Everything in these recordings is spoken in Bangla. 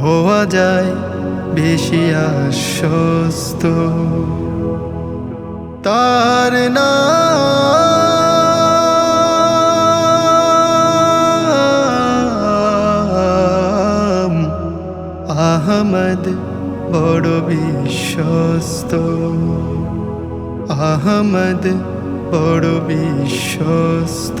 হওয়া যায় বেশি আশ্বস্ত। তার নাম আহমদ বড় বিশ্বস্ত। আহমদ বড় বিশ্বস্ত।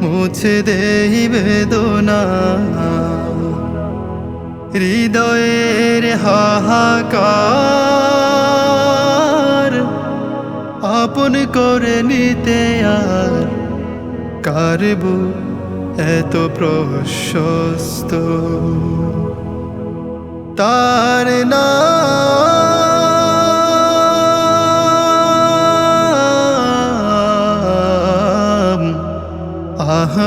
মুছে দেই বেদনা হৃদয়ের হাহাকার আপন করে নিতে আর কারবু এত প্রশস্ত? তার নাম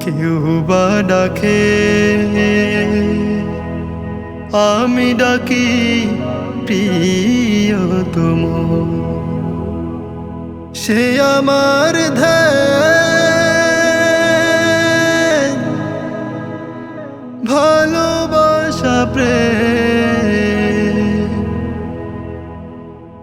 কেউ বা ডাকে। আমি ডাকি প্রিয়তম। সে আমার ধ্যান ভালোবাসা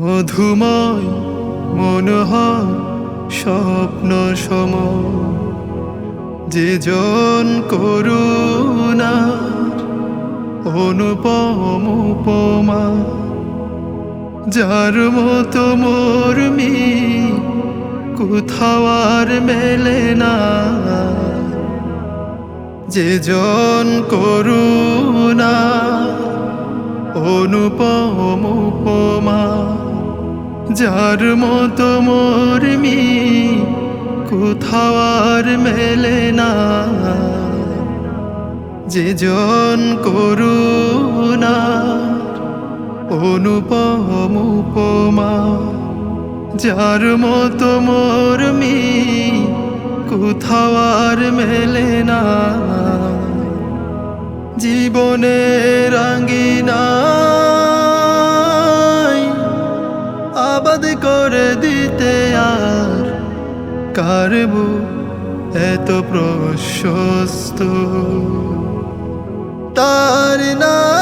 মধুময় মনোহর স্বপ্ন সম যে জন করুণার অনুপম উপমা, যার মতো মর্মি কোথাও আর মেলে না। যে জন করুণা অনুপম উপমা, যার মতো মর্মি কোথাও আর মেলে না। যে জন করুণা, অনুপম উপমা, যার মতো মর্মি কোথাও আর মেলে না। জীবনে রাঙ্গিনা আবাদ করে দিতে আর কারবু এত প্রশস্ত তার নাম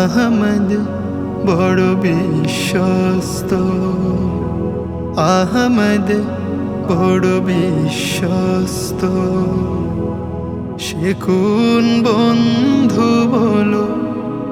আহমদ বড় বিশ্বস্ত। আহমদ বড় বিশ্বস্ত। সে কোন বন্ধু বলো?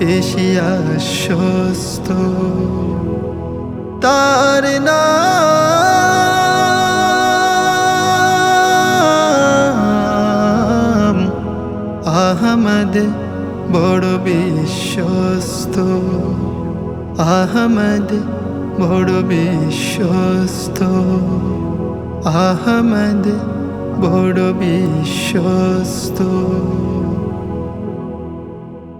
বেশি আশ্বস্ত। তার নাম আহমদ বড় বিশ্বস্ত। আহমদ বড় বিশ্বস্ত। আহমদ বড় বিশ্বস্ত।